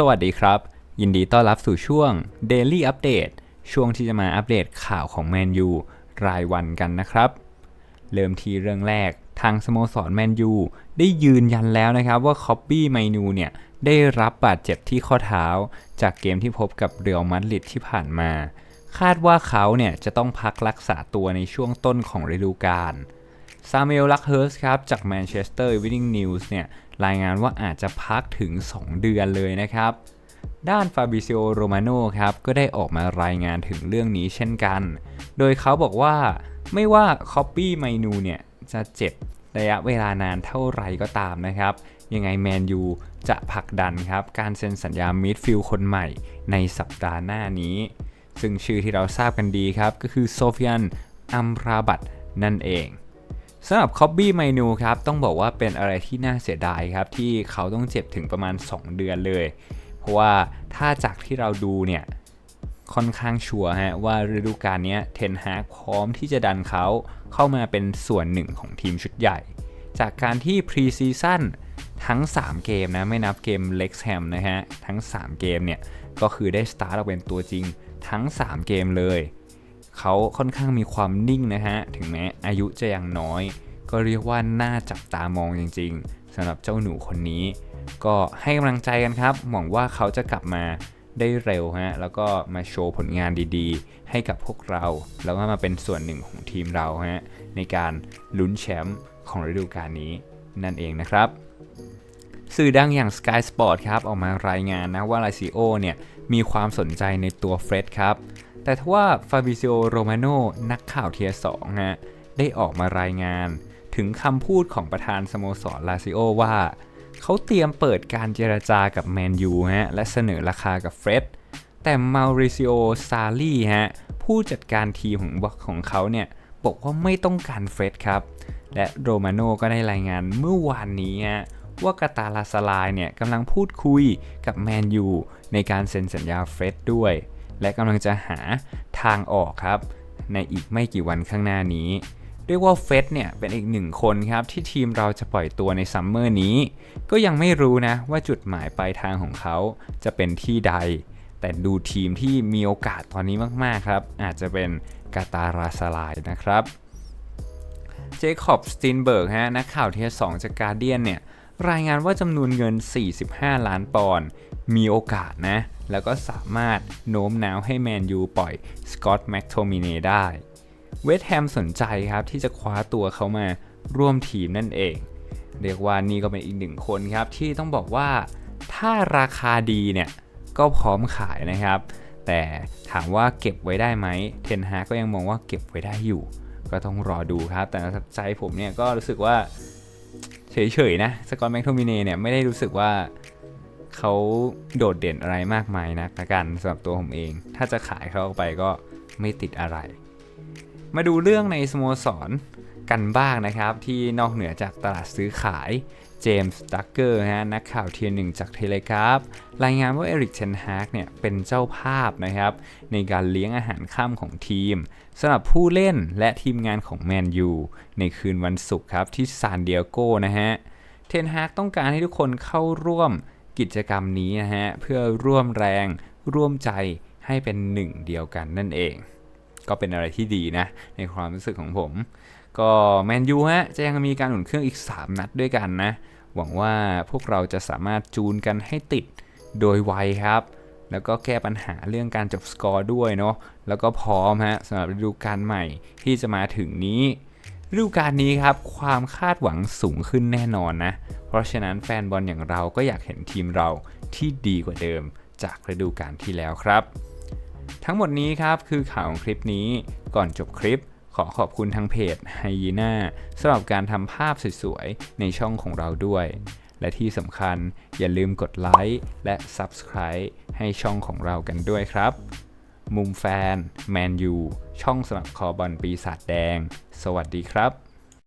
สวัสดีครับ ยินดีต้อนรับสู่ช่วง Daily Update ช่วงที่จะมาอัปเดตข่าวของแมนยูรายวันกันนะครับ เริ่มที่เรื่องแรกทางสโมสรแมนยูได้ยืนยันแล้วนะครับว่าคอปปี้ไมนูเนี่ย ได้รับบาดเจ็บที่ข้อเท้า จากเกมที่พบกับเรอัลมาดริดที่ผ่านมา คาดว่าเขาเนี่ยจะต้องพักรักษาตัวในช่วงต้นของฤดูกาล ซามูเอลลักเฮิร์สครับจากแมนเชสเตอร์วิน n ิ n นิวส์เนี่ยรายงานว่าอาจจะพักถึง 2 เดือนเลยนะครับ ด้านฟาบิซิโอโรมาโนครับก็ได้ออกมารายงานถึงเรื่องนี้เช่นกัน โดยเขาบอกว่าไม่ว่าคอปปี้ไมนูเนี่ยจะเจ็บระยะเวลานานเท่าไหร่ก็ตามนะครับ ยังไงแมนยูจะผลักดันครับ การเซ็นสัญญามิดฟิลด์คนใหม่ในสัปดาห์หน้านี้ ซึ่งชื่อที่เราทราบกันดีครับ ก็คือโซฟิยันอัมราบัตนั่นเอง สำหรับคอบบี้ไมนูครับต้องบอกว่าเป็นอะไรที่น่าเสียดายครับที่เขาต้องเจ็บถึงประมาณ 2 เดือนเลย เพราะว่าถ้าจากที่เราดูเนี่ยค่อนข้างชัวร์ฮะว่าฤดูกาลนี้เทนฮากพร้อมที่จะดันเขาเข้ามาเป็นส่วนหนึ่งของทีมชุดใหญ่ จากการที่พรีซีซั่นทั้ง 3 เกมนะ ไม่นับเกมเล็กแฮมนะฮะ ทั้ง 3 เกมเนี่ย ก็คือได้สตาร์ทเป็นตัวจริงทั้ง 3 เกมเลย เขาค่อนข้างมีความนิ่งนะฮะ ถึงแม้อายุจะยังน้อย ก็เรียกว่าน่าจับตามองจริงๆสำหรับเจ้าหนูคนนี้ ก็ให้กำลังใจกันครับ หวังว่าเขาจะกลับมาได้เร็วฮะ แล้วก็มาโชว์ผลงานดีๆ ให้กับพวกเรา แล้วก็มาเป็นส่วนหนึ่งของทีมเราฮะ ในการลุ้นแชมป์ของฤดูกาลนี้นั่นเองนะครับ สื่อดังอย่าง Sky Sport ครับ ออกมารายงานนะว่าลาซิโอเนี่ย มีความสนใจในตัวเฟร็ดครับ แต่ทว่าฟาบิซิโอโรมาโนนักข่าวเทียสองฮะได้ออกมารายงาน ถึงคำพูดของประธานสโมสรลาซิโอว่า เขาเตรียมเปิดการเจรจากับแมนยูฮะและเสนอราคากับเฟร็ดแต่มาริซิโอซาลีฮะผู้จัดการทีมของของเขาเนี่ยบอกว่าไม่ต้องการเฟร็ดครับ และโรมาโนก็ได้รายงานเมื่อวานนี้ฮะว่ากาตาลาสลายเนี่ยกำลังพูดคุยกับแมนยูในการเซ็นสัญญาเฟร็ดด้วย และกำลังจะหาทางออกครับ ในอีกไม่กี่วันข้างหน้านี้เรียกว่าเฟสเนี่ยเป็นอีกหนึ่งคนครับที่ทีมเราจะปล่อยตัวในซัมเมอร์นี้ ก็ยังไม่รู้นะว่าจุดหมายปลายทางของเขาจะเป็นที่ใด แต่ดูทีมที่มีโอกาสตอนนี้มากๆครับ อาจจะเป็นกาตาราสลายนะครับ เจคอบสตินเบิร์กฮะนักข่าวเทียสองจากการเดียนเนี่ย รายงานว่าจำนวนเงิน 45 ล้านปอนด์มีโอกาสนะ แล้วก็สามารถโน้มน้าวให้แมนยูปล่อยสกอตต์แม็กโทมิเนได้ เวสต์แฮมสนใจครับที่จะคว้าตัวเขามาร่วมทีมนั่นเอง เรียกว่านี่ก็เป็นอีกหนึ่งคนครับที่ต้องบอกว่าถ้าราคาดีเนี่ยก็พร้อมขายนะครับ แต่ถามว่าเก็บไว้ได้ไหมเทนฮาก็ยังมองว่าเก็บไว้ได้อยู่ ก็ต้องรอดูครับ แต่ใจผมเนี่ยก็รู้สึกว่า เฉยๆนะสกอตแม็กโทมิเนเนี่ยไม่ได้รู้สึกว่าเขาโดดเด่นอะไรมากมายนะละกันสำหรับตัวผมเอง ถ้าจะขายเขาออกไปก็ไม่ติดอะไร มาดูเรื่องในสโมสรกันบ้างนะครับ ที่นอกเหนือจากตลาดซื้อขาย เจมส์ดักเกอร์ฮะนักข่าวเทียนหนึ่งจากเทเลกราฟรายงานว่าเอริกเชนฮากเนี่ยเป็นเจ้าภาพนะครับ ในการเลี้ยงอาหารค่ำของทีมสำหรับผู้เล่นและทีมงานของแมนยูในคืนวันศุกร์ครับที่ซานเดียโกนะฮะเทนฮากต้องการให้ทุกคนเข้าร่วมกิจกรรมนี้นะฮะเพื่อร่วมแรงร่วมใจให้เป็นหนึ่งเดียวกันนั่นเอง ก็เป็นอะไรที่ดีนะในความรู้สึกของผม ก็แมนยูฮะจะยังมีการหนุนเครื่องอีก 3 นัดด้วยกันนะ หวังว่าพวกเราจะสามารถจูนกันให้ติดโดยไวครับ แล้วก็แก้ปัญหาเรื่องการจบสกอร์ด้วยเนาะแล้วก็พร้อมฮะสำหรับฤดูกาลใหม่ที่จะมาถึงนี้ฤดูกาลนี้ครับความคาดหวังสูงขึ้นแน่นอนนะ เพราะฉะนั้นแฟนบอลอย่างเราก็อยากเห็นทีมเราที่ดีกว่าเดิมจากฤดูกาลที่แล้วครับ ทั้งหมดนี้ครับคือข่าวของคลิปนี้ก่อนจบคลิป ขอขอบคุณทางเพจไฮยีน่าสำหรับการทำภาพสวยๆ ในช่องของเราด้วย และที่สำคัญอย่าลืมกดไลค์และ Subscribe ให้ช่องของเรากันด้วยครับ มุมแฟน แมนยู ช่องสำหรับคอบอลปีศาจแดง สวัสดีครับ